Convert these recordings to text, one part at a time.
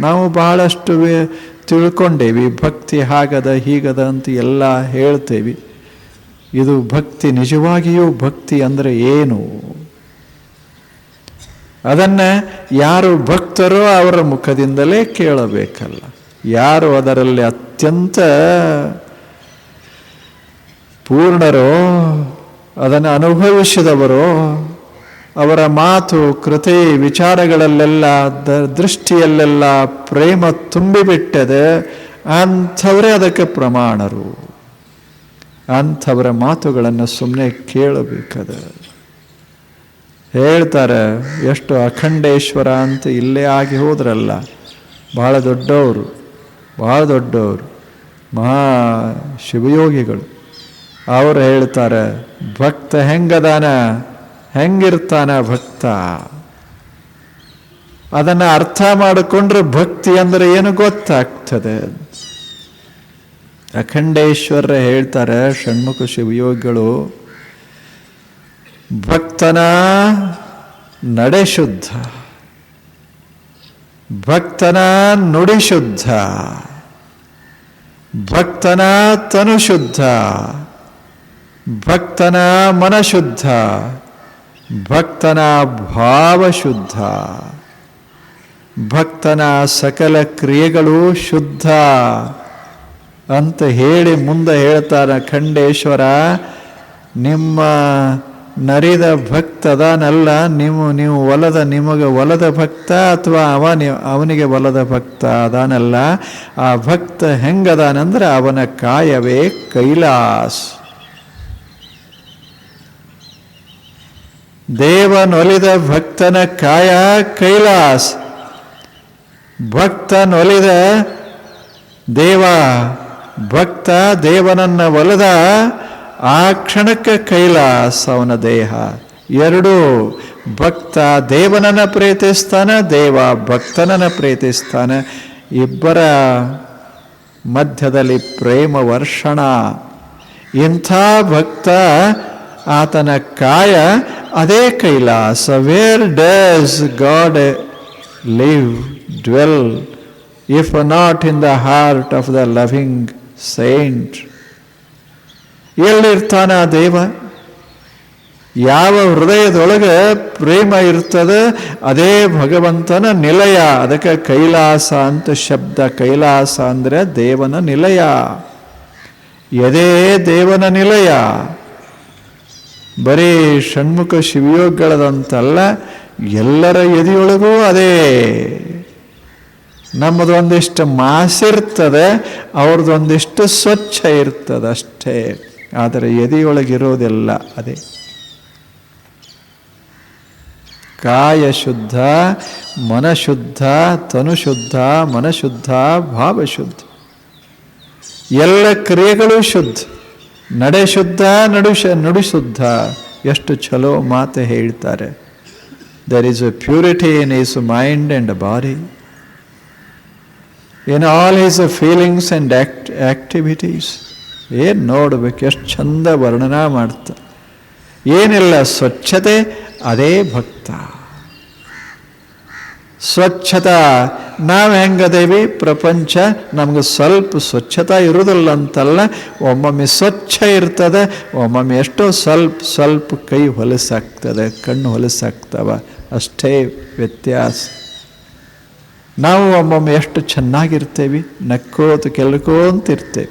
ನಾವು ಬಹಳಷ್ಟು ತಿಳ್ಕೊಂಡೇವಿ, ಭಕ್ತಿ ಹಾಗದ ಹೀಗದ ಅಂತ ಎಲ್ಲ ಹೇಳ್ತೇವೆ. ಇದು ಭಕ್ತಿ, ನಿಜವಾಗಿಯೂ ಭಕ್ತಿ ಅಂದರೆ ಏನು? ಅದನ್ನು ಯಾರು ಭಕ್ತರೋ ಅವರ ಮುಖದಿಂದಲೇ ಕೇಳಬೇಕಲ್ಲ. ಯಾರು ಅದರಲ್ಲಿ ಅತ್ಯಂತ ಪೂರ್ಣರೋ, ಅದನ್ನು ಅನುಭವಿಸಿದವರೋ ಅವರ ಮಾತು, ಕೃತಿ, ವಿಚಾರಗಳಲ್ಲೆಲ್ಲ, ದ- ದೃಷ್ಟಿಯಲ್ಲೆಲ್ಲ ಪ್ರೇಮ ತುಂಬಿಬಿಟ್ಟದೆ, ಅಂಥವರೇ ಅದಕ್ಕೆ ಪ್ರಮಾಣರು. ಅಂಥವರ ಮಾತುಗಳನ್ನು ಸುಮ್ಮನೆ ಕೇಳಬೇಕದ. ಹೇಳ್ತಾರೆ, ಎಷ್ಟು ಅಖಂಡೇಶ್ವರ ಅಂತ ಇಲ್ಲೇ ಆಗಿ ಹೋದ್ರಲ್ಲ, ಬಹಳ ದೊಡ್ಡವರು ಭಾಳ ದೊಡ್ಡವರು, ಮಹಾ ಶಿವಯೋಗಿಗಳು. ಅವರು ಹೇಳ್ತಾರೆ, ಭಕ್ತ ಹೆಂಗದಾನ? ಹೆಂಗಿರ್ತಾನ ಭಕ್ತ? ಅದನ್ನು ಅರ್ಥ ಮಾಡಿಕೊಂಡ್ರೆ ಭಕ್ತಿ ಅಂದರೆ ಏನು ಗೊತ್ತಾಗ್ತದೆ? ಅಖಂಡೇಶ್ವರ ಹೇಳ್ತಾರೆ, ಷಣ್ಮುಖ ಶಿವಯೋಗಿಗಳು, ಭಕ್ತನ ನಡೆ ಶುದ್ಧ, ಭಕ್ತನ ನುಡಿ ಶುದ್ಧ, ಭಕ್ತನ ತನು ಶುದ್ಧ, ಭಕ್ತನ ಮನ ಶುದ್ಧ. ಭಕ್ತನ ಭಾವ ಶುದ್ಧ. ಭಕ್ತನ ಸಕಲ ಕ್ರಿಯೆಗಳು ಶುದ್ಧ ಅಂತ ಹೇಳಿ ಮುಂದೆ ಹೇಳ್ತಾರ ಖಂಡೇಶ್ವರ, ನಿಮ್ಮ ನರಿದ ಭಕ್ತದನಲ್ಲ ನೀವು ನೀವು ಒಲದ, ನಿಮಗೆ ಒಲದ ಭಕ್ತ ಅಥವಾ ಅವ ಅವನಿಗೆ ಒಲದ ಭಕ್ತ ಅದಾನಲ್ಲ, ಆ ಭಕ್ತ ಹೆಂಗದಾನಂದ್ರೆ ಅವನ ಕಾಯವೇ ಕೈಲಾಸ್. ದೇವನೊಲಿದ ಭಕ್ತನ ಕಾಯ ಕೈಲಾಸ್. ಭಕ್ತನೊಲಿದ ದೇವ, ಭಕ್ತ ದೇವನನ್ನ ಒಲಿದ ಆ ಕ್ಷಣಕ್ಕೆ ಕೈಲಾಸ ಅವನ ದೇಹ. ಎರಡು, ಭಕ್ತ ದೇವನನ್ನ ಪ್ರೀತಿಸ್ತಾನೆ, ದೇವ ಭಕ್ತನನ್ನ ಪ್ರೀತಿಸ್ತಾನೆ. ಇಬ್ಬರ ಮಧ್ಯದಲ್ಲಿ ಪ್ರೇಮ ವರ್ಷಣ. ಇಂಥ ಭಕ್ತ ಆತನ ಕಾಯ ಅದೇ Kailasa where does god live dwell if not in the heart of the loving saint ಎಲ್ಲಿರ್ತಾನ ಆ ದೇವ ಯಾವ ಹೃದಯದೊಳಗೆ ಪ್ರೇಮ ಇರ್ತದೆ ಅದೇ ಭಗವಂತನ ನಿಲಯ ಅದಕ್ಕೆ ಕೈಲಾಸ ಅಂತ ಶಬ್ದ ಕೈಲಾಸ ಅಂದರೆ ದೇವನ ನಿಲಯ ಎದೇ ದೇವನ ನಿಲಯ ಬರೀ ಷಣ್ಮುಖ ಶಿವಯೋಗಗಳದಂತಲ್ಲ ಎಲ್ಲರ ಎದೆಯೊಳಗೂ ಅದೇ. ನಮ್ಮದೊಂದಿಷ್ಟು ಮಾಸಿರ್ತದೆ ಅವ್ರದ್ದೊಂದಿಷ್ಟು ಸ್ವಚ್ಛ ಇರ್ತದೆ ಅಷ್ಟೇ. ಆದರೆ ಎದೆಯೊಳಗಿರೋದೆಲ್ಲ ಅದೇ. ಕಾಯ ಶುದ್ಧ ಮನಶುದ್ಧ ತನುಶುದ್ಧ ಮನಶುದ್ಧ ಭಾವಶುದ್ಧ ಎಲ್ಲ ಕ್ರಿಯೆಗಳು ಶುದ್ಧ. ನಡೆ ಶುದ್ಧ ನಡುಶ ನುಡಿಶುದ್ಧ ಎಷ್ಟು ಚಲೋ ಮಾತು ಹೇಳ್ತಾರೆ. There is a purity in his mind and very in all his feelings and act activities ಏನು ನೋಡ್ಬೇಕು, ಎಷ್ಟು ಚಂದ ವರ್ಣನಾ ಮಾಡ್ತ. ಏನಿಲ್ಲ, ಸ್ವಚ್ಛತೆ, ಅದೇ ಭಕ್ತ. ಸ್ವಚ್ಛತಾ. ನಾವು ಹೆಂಗದೇವಿ? ಪ್ರಪಂಚ ನಮ್ಗೆ ಸ್ವಲ್ಪ ಸ್ವಚ್ಛತಾ ಇರೋದಿಲ್ಲ ಅಂತಲ್ಲ ಒಮ್ಮೊಮ್ಮೆ ಸ್ವಚ್ಛ ಇರ್ತದೆ, ಒಮ್ಮೊಮ್ಮೆ ಎಷ್ಟೋ ಸ್ವಲ್ಪ ಸ್ವಲ್ಪ ಕೈ ಹೊಲಸಾಗ್ತದೆ, ಕಣ್ಣು ಹೊಲಸಾಗ್ತವ. ಅಷ್ಟೇ ವ್ಯತ್ಯಾಸ. ನಾವು ಒಮ್ಮೊಮ್ಮೆ ಎಷ್ಟು ಚೆನ್ನಾಗಿರ್ತೇವೆ, ನಕ್ಕೋತ ಕೆಲ್ಕೋಂತಿರ್ತೇವೆ.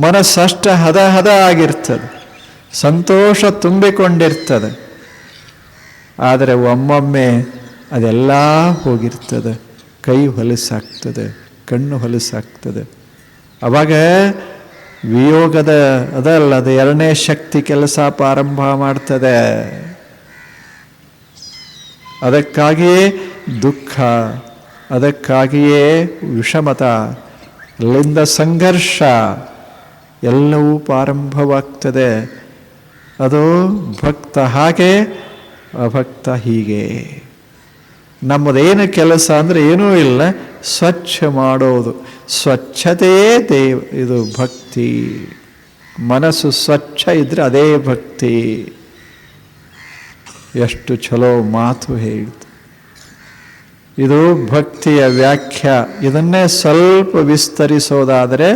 ಮನಸ್ಸಷ್ಟ ಹದ ಹದ ಆಗಿರ್ತದೆ, ಸಂತೋಷ ತುಂಬಿಕೊಂಡಿರ್ತದೆ. ಆದರೆ ಒಮ್ಮೊಮ್ಮೆ ಅದೆಲ್ಲ ಹೋಗಿರ್ತದೆ. ಕೈ ಹೊಲಸಾಗ್ತದೆ, ಕಣ್ಣು ಹೊಲಸಾಗ್ತದೆ. ಅವಾಗ ವಿಯೋಗದ ಅದಲ್ಲ, ಅದು ಎರಡನೇ ಶಕ್ತಿ ಕೆಲಸ ಪ್ರಾರಂಭ ಮಾಡ್ತದೆ. ಅದಕ್ಕಾಗಿಯೇ ದುಃಖ, ಅದಕ್ಕಾಗಿಯೇ ವಿಷಮತ, ಅಲ್ಲಿಂದ ಸಂಘರ್ಷ, ಎಲ್ಲವೂ ಪ್ರಾರಂಭವಾಗ್ತದೆ. ಅದು ಭಕ್ತ ಹಾಗೆ, ಅಭಕ್ತ ಹೀಗೆ. ನಮ್ಮದೇನು ಕೆಲಸ ಅಂದರೆ ಏನೂ ಇಲ್ಲ, ಸ್ವಚ್ಛ ಮಾಡೋದು. ಸ್ವಚ್ಛತೆಯೇ ದೇವ, ಇದು ಭಕ್ತಿ. ಮನಸ್ಸು ಸ್ವಚ್ಛ ಇದ್ದರೆ ಅದೇ ಭಕ್ತಿ. ಎಷ್ಟು ಚಲೋ ಮಾತು ಹೇಳಿತು ಇದು ಭಕ್ತಿಯ ವ್ಯಾಖ್ಯ. ಇದನ್ನೇ ಸ್ವಲ್ಪ ವಿಸ್ತರಿಸೋದಾದರೆ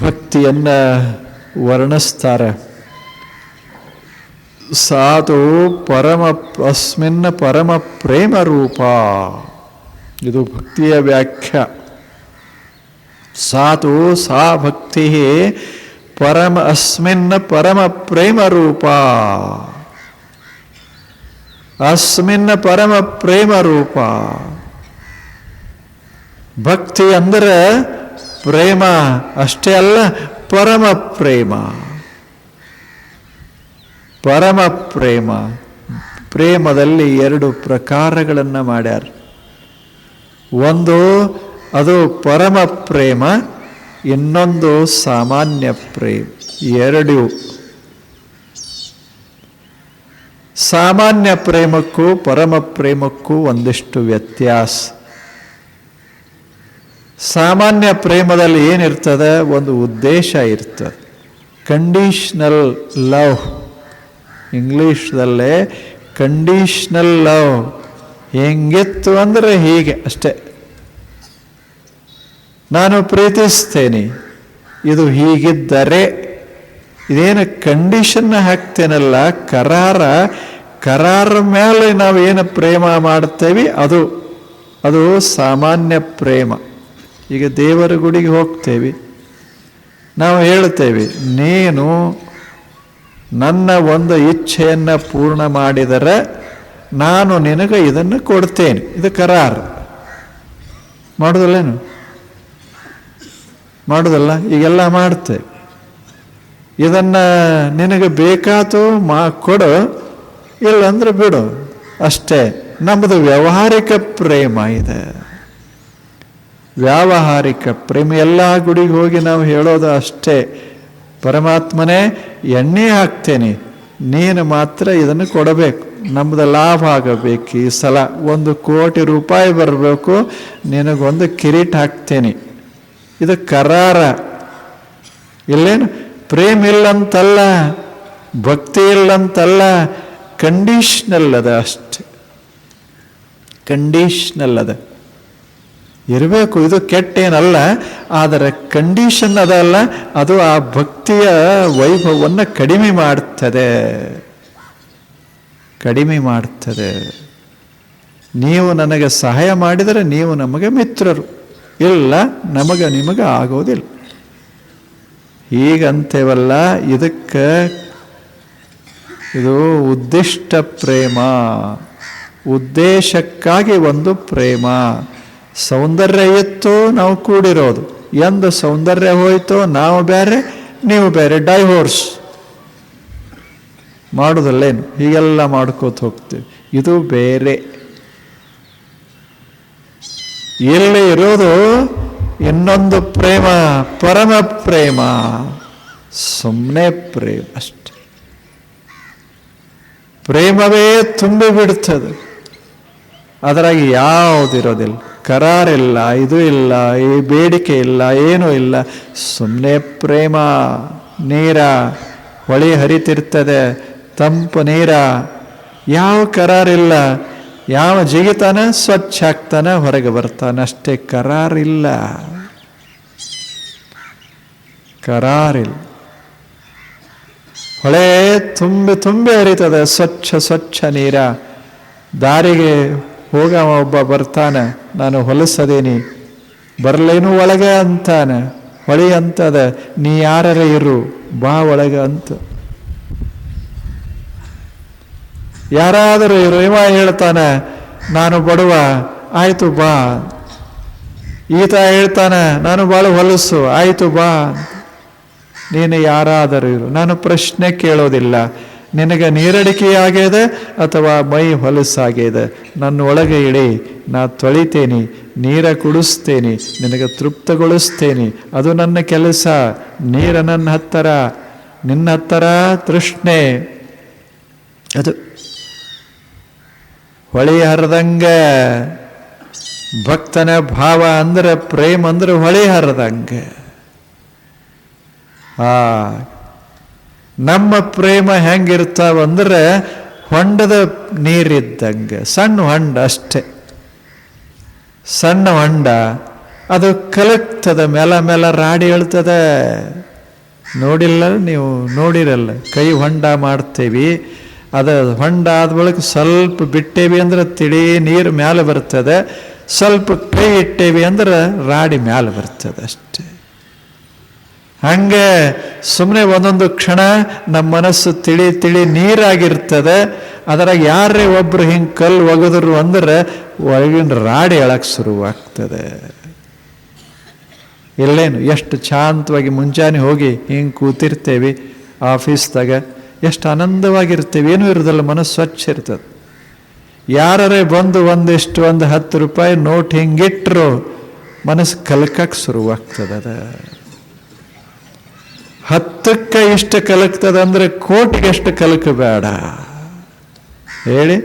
ಭಕ್ತಿಯನ್ನು ವರ್ಣಿಸ್ತಾರೆ. ಸಾಧು ಪರಮ ಅಸ್ಮಿನ್ನ ಪರಮ ಪ್ರೇಮ ರೂಪ. ಇದು ಭಕ್ತಿಯ ವ್ಯಾಖ್ಯ. ಸಾಧು ಸಾ ಭಕ್ತಿ ಪರಮ ಅಸ್ಮಿನ್ನ ಪರಮ ಪ್ರೇಮ ರೂಪ. ಅಸ್ಮಿನ್ನ ಪರಮ ಪ್ರೇಮ ರೂಪ. ಭಕ್ತಿ ಅಂದರೆ ಪ್ರೇಮ, ಅಷ್ಟೇ ಅಲ್ಲ, ಪರಮ ಪ್ರೇಮ. ಪರಮ ಪ್ರೇಮ. ಪ್ರೇಮದಲ್ಲಿ ಎರಡು ಪ್ರಕಾರಗಳನ್ನು ಮಾಡ್ಯಾರ. ಒಂದು ಅದು ಪರಮ ಪ್ರೇಮ, ಇನ್ನೊಂದು ಸಾಮಾನ್ಯ ಪ್ರೇಮ. ಎರಡು. ಸಾಮಾನ್ಯ ಪ್ರೇಮಕ್ಕೂ ಪರಮ ಪ್ರೇಮಕ್ಕೂ ಒಂದಿಷ್ಟು ವ್ಯತ್ಯಾಸ. ಸಾಮಾನ್ಯ ಪ್ರೇಮದಲ್ಲಿ ಏನಿರ್ತದೆ? ಒಂದು ಉದ್ದೇಶ ಇರ್ತದೆ. ಕಂಡೀಷ್ನಲ್ ಲವ್ ಇಂಗ್ಲೀಷ್ದಲ್ಲೇ ಕಂಡೀಷ್ನಲ್ ಲವ್ ಹೆಂಗಿತ್ತು ಅಂದರೆ ಹೀಗೆ ಅಷ್ಟೇ. ನಾನು ಪ್ರೀತಿಸ್ತೇನೆ. ಇದು ಹೀಗಿದ್ದರೆ ಇದೇನು ಕಂಡೀಷನ್ನ ಹಾಕ್ತೇನಲ್ಲ, ಕರಾರ ಕರಾರ ಮೇಲೆ ನಾವು ಏನು ಪ್ರೇಮ ಮಾಡ್ತೇವೆ ಅದು ಅದು ಸಾಮಾನ್ಯ ಪ್ರೇಮ. ಈಗ ದೇವರ ಗುಡಿಗೆ ಹೋಗ್ತೇವೆ. ನಾವು ಹೇಳ್ತೇವೆ, ನೀನು ನನ್ನ ಒಂದು ಇಚ್ಛೆಯನ್ನು ಪೂರ್ಣ ಮಾಡಿದರೆ ನಾನು ನಿನಗೆ ಇದನ್ನು ಕೊಡ್ತೇನೆ. ಇದು ಕರಾರ್. ಮಾಡೋದಲ್ಲೇನು ಮಾಡೋದಲ್ಲ? ಈಗೆಲ್ಲ ಮಾಡುತ್ತೆ ಇದನ್ನು ನಿನಗೆ ಬೇಕಾತು ಮಾ, ಕೊಡು. ಇಲ್ಲಂದ್ರೆ ಬಿಡು. ಅಷ್ಟೇ. ನಮ್ಮದು ವ್ಯಾವಹಾರಿಕ ಪ್ರೇಮ ಇದೆ. ವ್ಯಾವಹಾರಿಕ ಪ್ರೇಮ. ಎಲ್ಲ ಗುಡಿಗೆ ಹೋಗಿ ನಾವು ಹೇಳೋದು ಅಷ್ಟೇ. ಪರಮಾತ್ಮನೇ, ಎಣ್ಣೆ ಹಾಕ್ತೇನೆ. ನೀನು ಮಾತ್ರ ಇದನ್ನು ಕೊಡಬೇಕು. ನಮ್ಮದು ಲಾಭ ಆಗಬೇಕು ಈ ಸಲ. ಒಂದು ಕೋಟಿ ರೂಪಾಯಿ ಬರಬೇಕು. ನಿನಗೊಂದು ಕಿರೀಟ ಹಾಕ್ತೇನೆ. ಇದು ಕರಾರ. ಇಲ್ಲೇನು? ಪ್ರೇಮ ಇಲ್ಲಂತಲ್ಲ ಭಕ್ತಿ ಇಲ್ಲಂತಲ್ಲ ಕಂಡೀಷ್ನಲ್ ಅದ ಅಷ್ಟೆ. ಕಂಡೀಷ್ನಲ್ ಅದ. ಇರಬೇಕು, ಇದು ಕೆಟ್ಟೇನಲ್ಲ, ಆದರೆ ಕಂಡೀಷನ್ ಅದಲ್ಲ, ಅದು ಆ ಭಕ್ತಿಯ ವೈಭವವನ್ನು ಕಡಿಮೆ ಮಾಡ್ತದೆ. ಕಡಿಮೆ ಮಾಡ್ತದೆ. ನೀವು ನನಗೆ ಸಹಾಯ ಮಾಡಿದರೆ ನೀವು ನಮಗೆ ಮಿತ್ರರು. ಇಲ್ಲ, ನಮಗೆ, ನಿಮಗೆ ಆಗೋದಿಲ್ಲ. ಹೀಗಂತೇವಲ್ಲ, ಇದಕ್ಕೆ ಇದು ಉದ್ದಿಷ್ಟ ಪ್ರೇಮ. ಉದ್ದೇಶಕ್ಕಾಗಿ ಒಂದು ಪ್ರೇಮ. ಸೌಂದರ್ಯ ಇತ್ತು ನಾವು ಕೂಡಿರೋದು. ಎಂದು ಸೌಂದರ್ಯ ಹೋಯ್ತೋ ನಾವು ಬೇರೆ ನೀವು ಬೇರೆ ಡೈವೋರ್ಸ್ ಮಾಡೋದಲ್ಲೇನು? ಹೀಗೆಲ್ಲ ಮಾಡ್ಕೋತ ಹೋಗ್ತೀವಿ. ಇದು ಬೇರೆ. ಇಲ್ಲಿ ಇರೋದು? ಇನ್ನೊಂದು ಪ್ರೇಮ, ಪರಮ ಪ್ರೇಮ. ಸುಮ್ಮನೆ ಪ್ರೇಮ ಅಷ್ಟೆ. ಪ್ರೇಮವೇ ತುಂಬಿಬಿಡ್ತದೆ ಅದರಾಗಿ ಯಾವುದಿರೋದಿಲ್ಲ ಕರಾರಿಲ್ಲ, ಇದು ಇಲ್ಲ, ಈ ಬೇಡಿಕೆ ಇಲ್ಲ, ಏನೂ ಇಲ್ಲ. ಸುಮ್ಮನೆ ಪ್ರೇಮ, ನೀರ ಹೊಳಿ ಹರಿತಿರ್ತದೆ, ತಂಪು ನೀರ. ಯಾವ ಕರಾರಿಲ್ಲ, ಯಾವ ಜಿಗಿತಾನ, ಸ್ವಚ್ಛ ಆಗ್ತಾನೆ, ಹೊರಗೆ ಬರ್ತಾನೆ. ಅಷ್ಟೇ ಕರಾರಿಲ್ಲ. ಕರಾರಿಲ್ಲ. ಹೊಳೆ ತುಂಬಿ ತುಂಬಿ ಹರಿತದೆ, ಸ್ವಚ್ಛ ಸ್ವಚ್ಛ ನೀರ. ದಾರಿಗೆ ಹೋಗವ ಒಬ್ಬ ಬರ್ತಾನೆ. ನಾನು ಹೊಲಸದೇನಿ. ಬರಲೇನು ಒಳಗೆ ಅಂತಾನೆ? ಹೊಳಿ ಅಂತದ. ನೀ ಯಾರರ ಇರು? ಬಾ ಒಳಗೆ ಅಂತ. ಯಾರಾದರೂ ಇರು. ಇವ ಹೇಳ್ತಾನೆ, ನಾನು ಬಡವ, ಆಯಿತು ಬಾ. ಈತ ಹೇಳ್ತಾನೆ, ನಾನು ಭಾಳ ಹೊಲಸು, ಆಯಿತು ಬಾ. ನೀನು ಯಾರಾದರೂ ಇರು. ನಾನು ಪ್ರಶ್ನೆ ಕೇಳೋದಿಲ್ಲ. ನಿನಗೆ ನೀರಡಿಕೆ ಆಗ್ಯದ ಅಥವಾ ಮೈ ಹೊಲಸಾಗಿದೆ ನನ್ನ ಒಳಗೆ ಇಡಿ. ನಾ ತೊಳಿತೇನೆ, ನೀರ ಕುಡಿಸ್ತೇನೆ, ನಿನಗೆ ತೃಪ್ತಗೊಳಿಸ್ತೇನೆ. ಅದು ನನ್ನ ಕೆಲಸ, ನೀರ ನನ್ನ ಹತ್ತರ, ನಿನ್ನ ಹತ್ತರ ತೃಷ್ಣೆ. ಅದು ಹೊಳಿ ಹರಿದಂಗ, ಭಕ್ತನ ಭಾವ ಅಂದ್ರೆ ಪ್ರೇಮ ಅಂದ್ರೆ ಹೊಳಿ ಹರಿದಂಗೆ. ಆ, ನಮ್ಮ ಪ್ರೇಮ ಹೆಂಗಿರ್ತಾವಂದ್ರೆ ಹೊಂಡದ ನೀರಿದ್ದಂಗೆ, ಸಣ್ಣ ಹೊಂಡ ಅಷ್ಟೇ. ಸಣ್ಣ ಹೊಂಡ. ಅದು ಕಲಕ್ತದ ಮೆಲ ಮೆಲ ರಾಡಿ ಹೇಳ್ತದೆ. ನೋಡಿಲ್ಲ, ನೀವು ನೋಡಿರಲ್ಲ. ಕೈ ಹೊಂಡ ಮಾಡ್ತೇವಿ. ಅದು ಹೊಂಡ ಆದ ಬಳಿಕ ಸ್ವಲ್ಪ ಬಿಟ್ಟೇವಿ ಅಂದ್ರೆ ತಿಳಿ ನೀರು ಮ್ಯಾಲೆ ಬರ್ತದೆ. ಸ್ವಲ್ಪ ಕೈ ಇಟ್ಟೇವಿ ಅಂದ್ರೆ ರಾಡಿ ಮ್ಯಾಲೆ ಬರ್ತದೆ ಅಷ್ಟೇ. ಹಂಗೆ ಸುಮ್ಮನೆ ಒಂದೊಂದು ಕ್ಷಣ ನಮ್ಮ ಮನಸ್ಸು ತಿಳಿ ತಿಳಿ ನೀರಾಗಿರ್ತದೆ. ಅದರಾಗ ಯಾರೇ ಒಬ್ರು ಹಿಂಗೆ ಕಲ್ಲು ಒಗೆದ್ರು ಅಂದ್ರೆ ಒಳಗಿನ ರಾಡಿ ಹೇಳಕ್ಕೆ ಶುರುವಾಗ್ತದೆ. ಇಲ್ಲೇನು, ಎಷ್ಟು ಶಾಂತವಾಗಿ ಮುಂಜಾನೆ ಹೋಗಿ ಹಿಂಗೆ ಕೂತಿರ್ತೇವೆ ಆಫೀಸ್ದಾಗ, ಎಷ್ಟು ಆನಂದವಾಗಿರ್ತೇವೆ. ಏನೂ ಇರೋದಲ್ಲ, ಮನಸ್ಸು ಸ್ವಚ್ಛ ಇರ್ತದೆ. ಯಾರೇ ಬಂದು ಒಂದಿಷ್ಟು ಒಂದು ಹತ್ತು ರೂಪಾಯಿ ನೋಟ್ ಹಿಂಗಿಟ್ರು ಮನಸ್ಸು ಕಲ್ಕಕ್ಕೆ ಶುರುವಾಗ್ತದೆ ಹತ್ತಕ್ಕೆ ಇಷ್ಟು ಕಲಕ್ತದೆ ಅಂದರೆ ಕೋಟಿಗೆ ಎಷ್ಟು ಕಲಕಬೇಡ ಹೇಳಿ?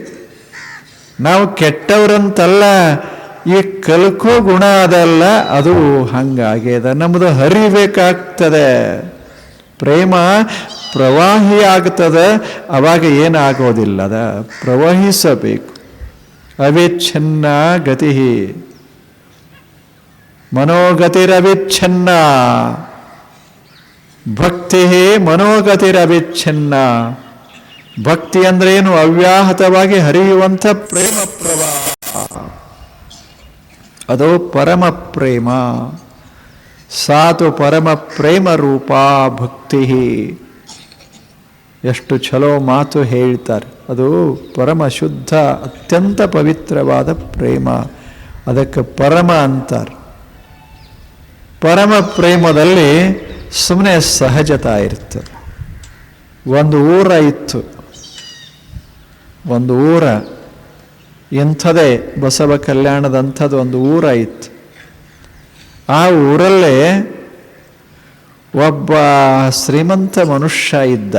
ನಾವು ಕೆಟ್ಟವ್ರಂತಲ್ಲ, ಈ ಕಲ್ಕೋ ಗುಣ ಅದಲ್ಲ, ಅದು ಹಂಗಾಗ್ಯದ. ನಮ್ಮದು ಹರಿಬೇಕಾಗ್ತದೆ. ಪ್ರೇಮ ಪ್ರವಾಹಿ ಆಗ್ತದೆ, ಅವಾಗ ಏನಾಗೋದಿಲ್ಲ ಅದ ಪ್ರವಹಿಸಬೇಕು ಅವಿಚ್ಛಿನ್ನ ಗತಿ ಮನೋಗತಿರವಿಚ್ಛಿನ್ನ ಭಕ್ತಿ ಮನೋಗತಿರವಿಚ್ಛಿನ್ನ ಭಕ್ತಿ ಅಂದ್ರೆ ಏನು? ಅವ್ಯಾಹತವಾಗಿ ಹರಿಯುವಂಥ ಪ್ರೇಮ ಪ್ರವಾಹ. ಅದು ಪರಮ ಪ್ರೇಮ. ಸಾತು ಪರಮ ಪ್ರೇಮ ರೂಪ ಭಕ್ತಿ. ಎಷ್ಟು ಛಲೋ ಮಾತು ಹೇಳ್ತಾರೆ. ಅದು ಪರಮ ಶುದ್ಧ, ಅತ್ಯಂತ ಪವಿತ್ರವಾದ ಪ್ರೇಮ. ಅದಕ್ಕೆ ಪರಮ ಅಂತಾರೆ. ಪರಮ ಪ್ರೇಮದಲ್ಲಿ ಸುಮ್ಮನೆ ಸಹಜತಾ ಇರ್ತದೆ ಒಂದು ಊರ ಇತ್ತು. ಒಂದು ಊರ, ಇಂಥದೇ ಬಸವ ಕಲ್ಯಾಣದಂಥದ್ದು ಒಂದು ಊರ ಇತ್ತು. ಆ ಊರಲ್ಲೇ ಒಬ್ಬ ಶ್ರೀಮಂತ ಮನುಷ್ಯ ಇದ್ದ.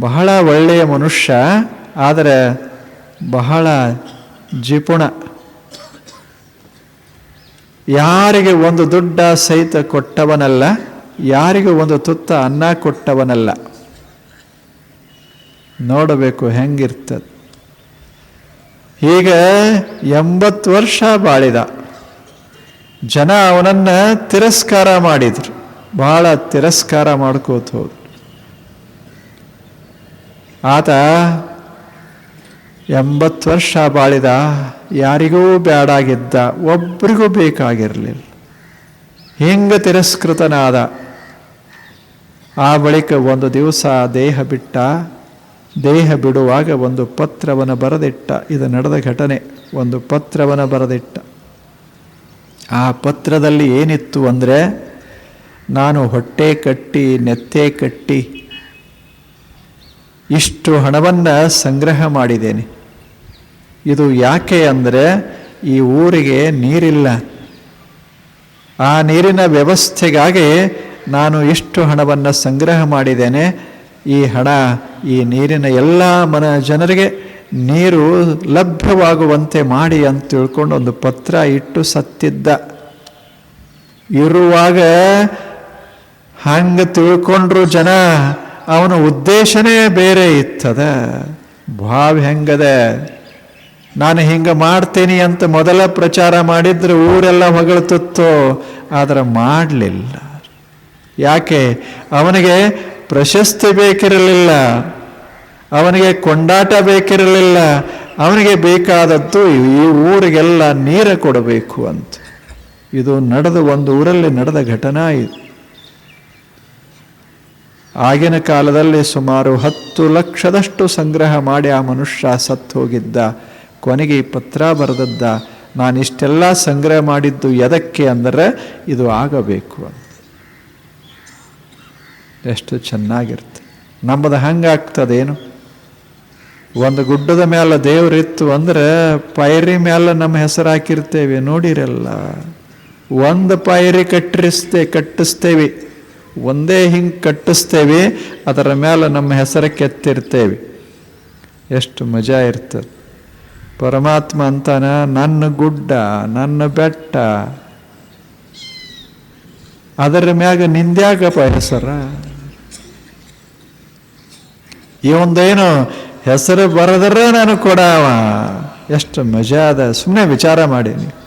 ಬಹಳ ಒಳ್ಳೆಯ ಮನುಷ್ಯ, ಆದರೆ ಬಹಳ ಜಿಪುಣ. ಯಾರಿಗೆ ಒಂದು ದುಡ್ಡ ಸಹಿತ ಕೊಟ್ಟವನಲ್ಲ, ಯಾರಿಗೆ ಒಂದು ತುತ್ತ ಅನ್ನ ಕೊಟ್ಟವನಲ್ಲ. ನೋಡಬೇಕು ಹೆಂಗಿರ್ತದೆ. ಈಗ ಎಂಬತ್ತು ವರ್ಷ ಬಾಳಿದ. ಜನ ಅವನನ್ನ ತಿರಸ್ಕಾರ ಮಾಡಿದರು. ಬಹಳ ತಿರಸ್ಕಾರ ಮಾಡ್ಕೋತ ಹೋದ್ರು. ಆತ ಎಂಬತ್ತು ವರ್ಷ ಬಾಳಿದ. ಯಾರಿಗೂ ಬ್ಯಾಡಾಗಿದ್ದ ಒಬ್ರಿಗೂ ಬೇಕಾಗಿರಲಿಲ್ಲ. ಹೆಂಗ ತಿರಸ್ಕೃತನಾದ? ಆ ಬಳಿಕ ಒಂದು ದಿವಸ ದೇಹ ಬಿಟ್ಟ, ದೇಹ ಬಿಡುವಾಗ ಒಂದು ಪತ್ರವನ್ನು ಬರೆದಿಟ್ಟ. ಇದು ನಡೆದ ಘಟನೆ. ಒಂದು ಪತ್ರವನ್ನು ಬರೆದಿಟ್ಟ. ಆ ಪತ್ರದಲ್ಲಿ ಏನಿತ್ತು ಅಂದರೆ, ನಾನು ಹೊಟ್ಟೆ ಕಟ್ಟಿ, ನೆತ್ತೆ ಕಟ್ಟಿ ಇಷ್ಟು ಹಣವನ್ನು ಸಂಗ್ರಹ ಮಾಡಿದ್ದೇನೆ. ಇದು ಯಾಕೆ ಅಂದರೆ ಈ ಊರಿಗೆ ನೀರಿಲ್ಲ. ಆ ನೀರಿನ ವ್ಯವಸ್ಥೆಗಾಗಿ ನಾನು ಇಷ್ಟು ಹಣವನ್ನು ಸಂಗ್ರಹ ಮಾಡಿದ್ದೇನೆ. ಈ ಹಣ, ಈ ನೀರಿನ ಎಲ್ಲ ಮನ ಜನರಿಗೆ ನೀರು ಲಭ್ಯವಾಗುವಂತೆ ಮಾಡಿ ಅಂತ ತಿಳ್ಕೊಂಡು ಒಂದು ಪತ್ರ ಇಟ್ಟು ಸತ್ತಿದ್ದ. ಇರುವಾಗ ಹಂಗೆ ತಿಳ್ಕೊಂಡ್ರು ಜನ, ಅವನ ಉದ್ದೇಶನೇ ಬೇರೆ ಇತ್ತದ. ಭಾವ ಹೆಂಗದೆ? ನಾನು ಹಿಂಗೆ ಮಾಡ್ತೀನಿ ಅಂತ ಮೊದಲ ಪ್ರಚಾರ ಮಾಡಿದ್ರೆ ಊರೆಲ್ಲ ಹೊಗಳ್ತಿತ್ತು ಆದರೆ ಮಾಡಲಿಲ್ಲ. ಯಾಕೆ? ಅವನಿಗೆ ಪ್ರಶಸ್ತಿ ಬೇಕಿರಲಿಲ್ಲ. ಅವನಿಗೆ ಕೊಂಡಾಟ ಬೇಕಿರಲಿಲ್ಲ. ಅವನಿಗೆ ಬೇಕಾದದ್ದು ಈ ಊರಿಗೆಲ್ಲ ನೀರ ಕೊಡಬೇಕು ಅಂತ. ಇದು ನಡೆದ ಒಂದು ಊರಲ್ಲಿ ನಡೆದ ಘಟನಾ ಇದು. ಆಗಿನ ಕಾಲದಲ್ಲಿ ಸುಮಾರು ಹತ್ತು ಲಕ್ಷದಷ್ಟು ಸಂಗ್ರಹ ಮಾಡಿ ಆ ಮನುಷ್ಯ ಸತ್ತು ಹೋಗಿದ್ದ. ಕೊನೆಗೆ ಈ ಪತ್ರ ಬರೆದದ್ದ, ನಾನು ಇಷ್ಟೆಲ್ಲ ಸಂಗ್ರಹ ಮಾಡಿದ್ದು ಎದಕ್ಕೆ ಅಂದರೆ ಇದು ಆಗಬೇಕು ಅಂತ. ಎಷ್ಟು ಚೆನ್ನಾಗಿರುತ್ತೆ. ನಮ್ಮದು ಹಂಗಾಗ್ತದೇನು ಒಂದು ಗುಡ್ಡದ ಮೇಲೆ ದೇವರಿತ್ತು ಅಂದ್ರೆ ಪೈರಿ ಮೇಲೆ ನಮ್ಮ ಹೆಸರು ಹಾಕಿರ್ತೇವೆ, ನೋಡಿರಲ್ಲ. ಒಂದು ಪೈರಿ ಕಟ್ಟಿಸ್ತೆ ಕಟ್ಟಿಸ್ತೇವೆ. ಒಂದೇ ಹಿಂಗೆ ಕಟ್ಟಿಸ್ತೇವೆ, ಅದರ ಮೇಲೆ ನಮ್ಮ ಹೆಸರು ಕೆತ್ತಿರ್ತೇವೆ. ಎಷ್ಟು ಮಜಾ ಇರ್ತದೆ. ಪರಮಾತ್ಮ ಅಂತಾನ ನನ್ನ ಗುಡ್ಡ, ನನ್ನ ಬೆಟ್ಟ. ಅದರ ಮ್ಯಾಗ ನಿಂದ್ಯಾಗಪ್ಪ ಹೆಸರ ಇವಂದೇನು ಹೆಸರು ಬರದ್ರೆ ನಾನು ಕೊಡವ. ಎಷ್ಟು ಮಜಾ ಅದ. ಸುಮ್ಮನೆ ವಿಚಾರ ಮಾಡಿ ನೀವು.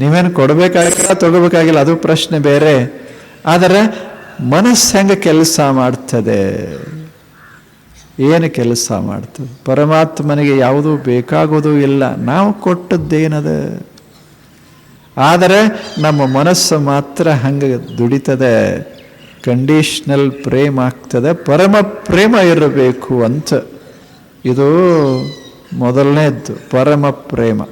ನೀವೇನು ಕೊಡಬೇಕಾಗಿಲ್ಲ, ತಗೋಬೇಕಾಗಿಲ್ಲ, ಅದು ಪ್ರಶ್ನೆ ಬೇರೆ. ಆದರೆ ಮನಸ್ಸು ಹೆಂಗೆ ಕೆಲಸ ಮಾಡ್ತದೆ? ಏನು ಕೆಲಸ ಮಾಡ್ತದೆ? ಪರಮಾತ್ಮನಿಗೆ ಯಾವುದೂ ಬೇಕಾಗೋದು ಇಲ್ಲ. ನಾವು ಕೊಟ್ಟದ್ದೇನದ? ಆದರೆ ನಮ್ಮ ಮನಸ್ಸು ಮಾತ್ರ ಹಂಗೆ ದುಡಿತದೆ. ಕಂಡೀಷ್ನಲ್ ಪ್ರೇಮ ಆಗ್ತದೆ. ಪರಮ ಪ್ರೇಮ ಇರಬೇಕು ಅಂತ. ಇದು ಮೊದಲನೇದ್ದು, ಪರಮ ಪ್ರೇಮ.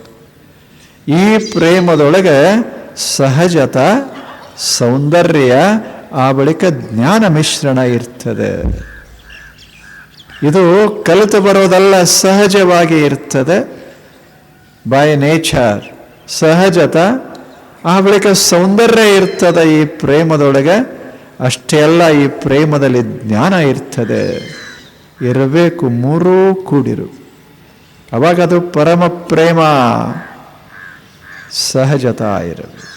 ಈ ಪ್ರೇಮದೊಳಗೆ ಸಹಜತ ಸೌಂದರ್ಯ, ಆ ಬಳಿಕ ಜ್ಞಾನ ಮಿಶ್ರಣ ಇರ್ತದೆ. ಇದು ಕಲಿತು ಬರೋದಲ್ಲ, ಸಹಜವಾಗಿ ಇರ್ತದೆ. ಬೈ ನೇಚರ್ ಸಹಜತ. ಆ ಬಳಿಕ ಸೌಂದರ್ಯ ಇರ್ತದೆ ಈ ಪ್ರೇಮದೊಳಗೆ. ಅಷ್ಟೇ ಅಲ್ಲ, ಈ ಪ್ರೇಮದಲ್ಲಿ ಜ್ಞಾನ ಇರ್ತದೆ. ಇರಬೇಕು, ಮೂರೂ ಕೂಡಿರು. ಅವಾಗ ಅದು ಪರಮ ಪ್ರೇಮ. ಸಹಜತ ಇರಬೇಕು.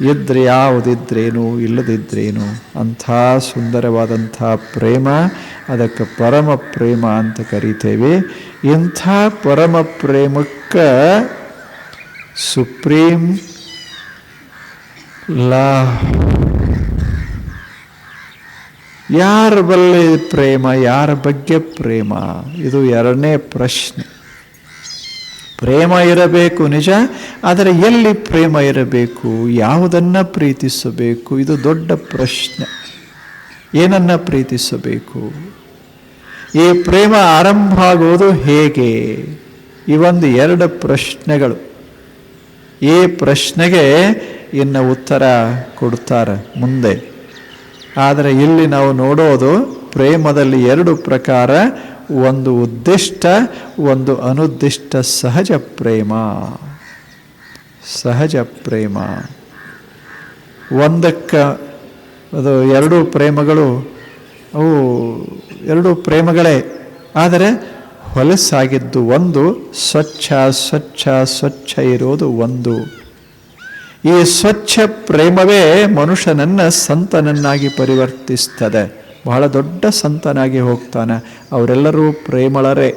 ಇದ್ರೆ ಯಾವುದಿದ್ರೇನು, ಇಲ್ಲದಿದ್ರೇನು, ಅಂಥ ಸುಂದರವಾದಂಥ ಪ್ರೇಮ, ಅದಕ್ಕೆ ಪರಮ ಪ್ರೇಮ ಅಂತ ಕರಿತೇವೆ. ಇಂಥ ಪರಮ ಪ್ರೇಮಕ್ಕೆ ಸುಪ್ರೀಂ ಲಾ. ಯಾರ ಬಲ್ಲೆ ಪ್ರೇಮ, ಯಾರ ಬಗ್ಗೆ ಪ್ರೇಮ? ಇದು ಎರಡನೇ ಪ್ರಶ್ನೆ. ಪ್ರೇಮ ಇರಬೇಕು, ನಿಜ? ಆದರೆ ಎಲ್ಲಿ ಪ್ರೇಮ ಇರಬೇಕು? ಯಾವುದನ್ನು ಪ್ರೀತಿಸಬೇಕು? ಇದು ದೊಡ್ಡ ಪ್ರಶ್ನೆ. ಏನನ್ನು ಪ್ರೀತಿಸಬೇಕು? ಈ ಪ್ರೇಮ ಆರಂಭ ಆಗೋದು ಹೇಗೆ ಇವೊಂದು ಎರಡು ಪ್ರಶ್ನೆಗಳು. ಈ ಪ್ರಶ್ನೆಗೆ ಇನ್ನು ಉತ್ತರ ಕೊಡ್ತಾರೆ ಮುಂದೆ. ಆದರೆ ಇಲ್ಲಿ ನಾವು ನೋಡೋದು ಪ್ರೇಮದಲ್ಲಿ ಎರಡು ಪ್ರಕಾರ ಒಂದು ಉದ್ದಿಷ್ಟ, ಒಂದು ಅನುದ್ದಿಷ್ಟ ಸಹಜ ಪ್ರೇಮ. ಸಹಜ ಪ್ರೇಮ. ಒಂದಕ್ಕ ಅದು ಎರಡೂ ಪ್ರೇಮಗಳು, ಅವು ಎರಡೂ ಪ್ರೇಮಗಳೇ. ಆದರೆ ಹೊಲಸಾಗಿದ್ದು ಒಂದು, ಸ್ವಚ್ಛ ಸ್ವಚ್ಛ ಸ್ವಚ್ಛ ಇರೋದು ಒಂದು. ಈ ಸ್ವಚ್ಛ ಪ್ರೇಮವೇ ಮನುಷ್ಯನನ್ನು ಸಂತನನ್ನಾಗಿ ಪರಿವರ್ತಿಸ್ತದೆ. ಬಹಳ ದೊಡ್ಡ ಸಂತನಾಗಿ ಹೋಗ್ತಾನೆ. ಅವರೆಲ್ಲರೂ ಪ್ರೇಮಳರೇ.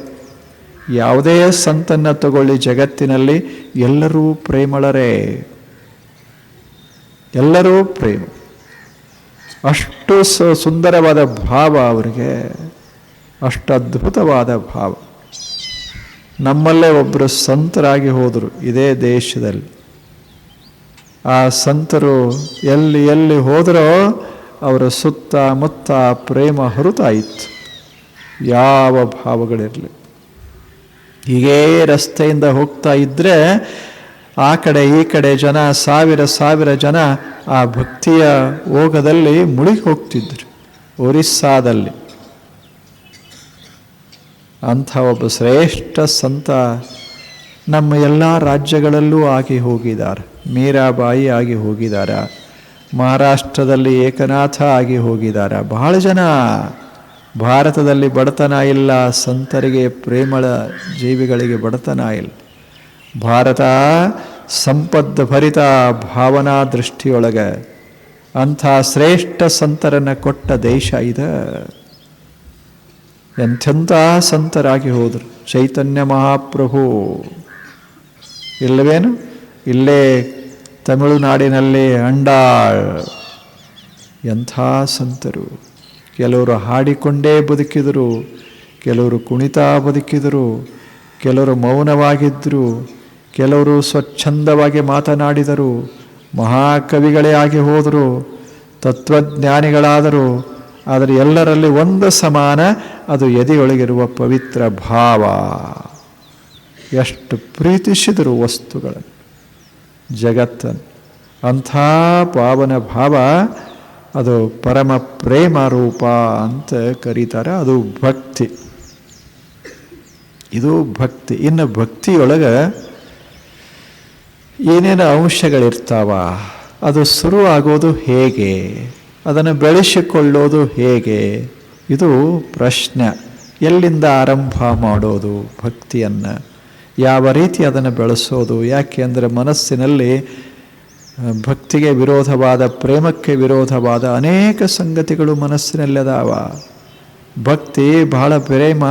ಯಾವುದೇ ಸಂತನ ತಗೊಳ್ಳಿ ಜಗತ್ತಿನಲ್ಲಿ, ಎಲ್ಲರೂ ಪ್ರೇಮಳರೇ. ಎಲ್ಲರೂ ಪ್ರೇಮ. ಅಷ್ಟು ಸುಂದರವಾದ ಭಾವ ಅವರಿಗೆ. ಅಷ್ಟು ಅದ್ಭುತವಾದ ಭಾವ. ನಮ್ಮಲ್ಲೇ ಒಬ್ಬರು ಸಂತರಾಗಿ ಹೋದರು ಇದೇ ದೇಶದಲ್ಲಿ. ಆ ಸಂತರು ಎಲ್ಲಿ ಎಲ್ಲಿ ಹೋದರೋ ಅವರ ಸುತ್ತ ಮುತ್ತ ಪ್ರೇಮ ಹೊರತಾಯಿತು ಯಾವ ಭಾವಗಳಿರಲಿ. ಹೀಗೇ ರಸ್ತೆಯಿಂದ ಹೋಗ್ತಾ ಇದ್ದರೆ ಆ ಕಡೆ ಈ ಕಡೆ ಜನ, ಸಾವಿರ ಸಾವಿರ ಜನ ಆ ಭಕ್ತಿಯ ಓಗದಲ್ಲಿ ಮುಳುಗಿ ಹೋಗ್ತಿದ್ರು, ಒರಿಸ್ಸಾದಲ್ಲಿ. ಅಂಥ ಒಬ್ಬ ಶ್ರೇಷ್ಠ ಸಂತ ನಮ್ಮ ಎಲ್ಲ ರಾಜ್ಯಗಳಲ್ಲೂ ಆಗಿ ಹೋಗಿದ್ದಾರೆ. ಮೀರಾಬಾಯಿ ಆಗಿ ಹೋಗಿದ್ದಾರೆ? ಮಹಾರಾಷ್ಟ್ರದಲ್ಲಿ ಏಕನಾಥ ಆಗಿ ಹೋಗಿದ್ದಾರೆ. ಬಹಳ ಜನ ಭಾರತದಲ್ಲಿ ಬಡತನ ಇಲ್ಲ, ಸಂತರಿಗೆ ಪ್ರೇಮಳ ಜೀವಿಗಳಿಗೆ ಬಡತನ ಇಲ್ಲ. ಭಾರತ ಸಂಪದ್ ಭರಿತ ಭಾವನಾ ದೃಷ್ಟಿಯೊಳಗೆ ಅಂಥ ಶ್ರೇಷ್ಠ ಸಂತರನ್ನು ಕೊಟ್ಟ ದೇಶ ಇದೆ. ಎಂಥೆಂಥ ಸಂತರಾಗಿ ಹೋದರು. ಚೈತನ್ಯ ಮಹಾಪ್ರಭು ಇಲ್ಲವೇನು? ಇಲ್ಲೇ ತಮಿಳುನಾಡಿನಲ್ಲಿ ಅಂಡಾಳ್ ಎಂಥ ಸಂತರು. ಕೆಲವರು ಹಾಡಿಕೊಂಡೇ ಬದುಕಿದರು, ಕೆಲವರು ಕುಣಿತಾ ಬದುಕಿದರು, ಕೆಲವರು ಮೌನವಾಗಿದ್ದರು, ಕೆಲವರು ಸ್ವಚ್ಛಂದವಾಗಿ ಮಾತನಾಡಿದರು, ಮಹಾಕವಿಗಳೇ ಆಗಿ ಹೋದರು, ತತ್ವಜ್ಞಾನಿಗಳಾದರು, ಆದರೆ ಎಲ್ಲರಲ್ಲಿ ಒಂದು ಸಮಾನ, ಅದು ಎದೆಯೊಳಗಿರುವ ಪವಿತ್ರ ಭಾವ. ಎಷ್ಟು ಪ್ರೀತಿಸಿದರು ವಸ್ತುಗಳನ್ನು. ಜಗತ್ತನ್ನು. ಅಂಥ ಪಾವನ ಭಾವ ಅದು ಪರಮ ಪ್ರೇಮ ರೂಪ ಅಂತ ಕರೀತಾರೆ. ಅದು ಭಕ್ತಿ. ಇದು ಭಕ್ತಿ. ಇನ್ನು ಭಕ್ತಿಯೊಳಗೆ ಏನೇನು ಅಂಶಗಳಿರ್ತಾವ? ಅದು ಶುರು ಆಗೋದು ಹೇಗೆ? ಅದನ್ನು ಬೆಳೆಸಿಕೊಳ್ಳೋದು ಹೇಗೆ? ಇದು ಪ್ರಶ್ನೆ. ಎಲ್ಲಿಂದ ಆರಂಭ ಮಾಡೋದು ಭಕ್ತಿಯನ್ನು? ಯಾವ ರೀತಿ ಅದನ್ನು ಬೆಳೆಸೋದು? ಯಾಕೆ ಅಂದರೆ ಮನಸ್ಸಿನಲ್ಲಿ ಭಕ್ತಿಗೆ ವಿರೋಧವಾದ, ಪ್ರೇಮಕ್ಕೆ ವಿರೋಧವಾದ ಅನೇಕ ಸಂಗತಿಗಳು ಮನಸ್ಸಿನಲ್ಲಿ ಅದಾವ. ಭಕ್ತಿ ಬಹಳ ಪ್ರೇಮ,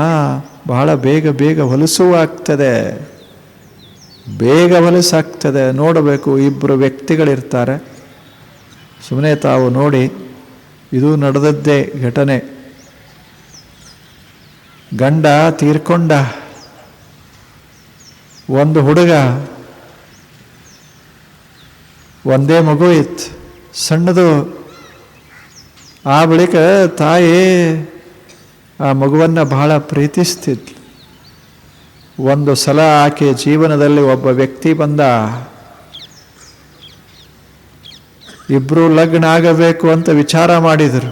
ಬಹಳ ಬೇಗ ಬೇಗ ಹೊಲಸುವಾಗ್ತದೆ. ಬೇಗ ಹೊಲಸಾಗ್ತದೆ. ನೋಡಬೇಕು ಇಬ್ಬರು ವ್ಯಕ್ತಿಗಳಿರ್ತಾರೆ. ಸುಮ್ಮನೆ ತಾವು ನೋಡಿ, ಇದು ನಡೆದದ್ದೇ ಘಟನೆ. ಗಂಡ ತೀರ್ಕೊಂಡ. ಒಂದು ಹುಡುಗ, ಒಂದೇ ಮಗು ಇತ್ತು, ಸಣ್ಣದು. ಆ ಬಳಿಕ ತಾಯಿ ಆ ಮಗುವನ್ನು ಬಹಳ ಪ್ರೀತಿಸ್ತಿದ್ಲು. ಒಂದು ಸಲ ಆಕೆ ಜೀವನದಲ್ಲಿ ಒಬ್ಬ ವ್ಯಕ್ತಿ ಬಂದ. ಇಬ್ಬರು ಲಗ್ನ ಆಗಬೇಕು ಅಂತ ವಿಚಾರ ಮಾಡಿದರು.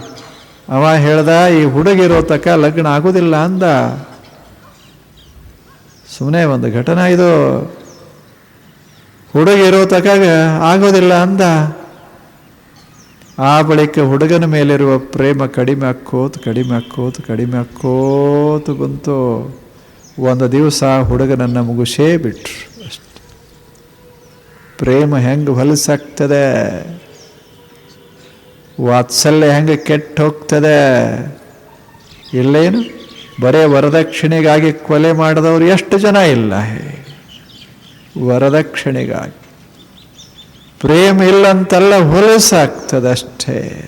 ಅವ ಹೇಳ್ದ, ಈ ಹುಡುಗಿರೋ ತಕ ಲಗ್ನ ಆಗೋದಿಲ್ಲ ಅಂದ. ಸುಮ್ಮನೆ ಒಂದು ಘಟನೆ ಇದು. ಹುಡುಗಿರೋ ತಕಾಗ ಆಗೋದಿಲ್ಲ ಅಂದ. ಆ ಬಳಿಕ ಹುಡುಗನ ಮೇಲಿರುವ ಪ್ರೇಮ ಕಡಿಮೆ ಹಾಕೋತು ಕಡಿಮೆ ಹಾಕೋತು ಕಡಿಮೆ ಆಕ್ಕೋತು ಬಂತು. ಒಂದು ದಿವಸ ಹುಡುಗನನ್ನು ಮುಗಿಸೇ ಬಿಟ್ರು ಅಷ್ಟೆ. ಪ್ರೇಮ ಹೆಂಗೆ ಹೊಲಸಾಗ್ತದೆ? ವಾತ್ಸಲ್ಯ ಹೆಂಗೆ ಕೆಟ್ಟ ಹೋಗ್ತದೆ? ಇಲ್ಲೇನು? ಬರೇ ವರದಕ್ಷಿಣೆಗಾಗಿ ಕೊಲೆ ಮಾಡಿದವರು ಎಷ್ಟು ಜನ ಇಲ್ಲ? ವರದಕ್ಷಿಣೆಗಾಗಿ. ಪ್ರೇಮ ಇಲ್ಲಂತೆಲ್ಲ ಹೊಲಸಾಗ್ತದಷ್ಟೇ.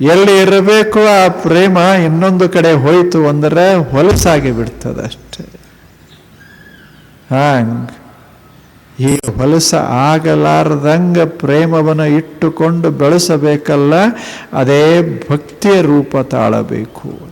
ಎಲ್ಲಿ ಇರಬೇಕು ಆ ಪ್ರೇಮ ಇನ್ನೊಂದು ಕಡೆ ಹೋಯಿತು ಅಂದರೆ ಹೊಲಸಾಗಿ ಬಿಡ್ತದಷ್ಟೇ. ಹಂಗ ಈ ಹೊಲಸ ಆಗಲಾರದಂಗ ಪ್ರೇಮವನ್ನು ಇಟ್ಟುಕೊಂಡು ಬೆಳೆಸಬೇಕಲ್ಲ, ಅದೇ ಭಕ್ತಿಯ ರೂಪ ತಾಳಬೇಕು.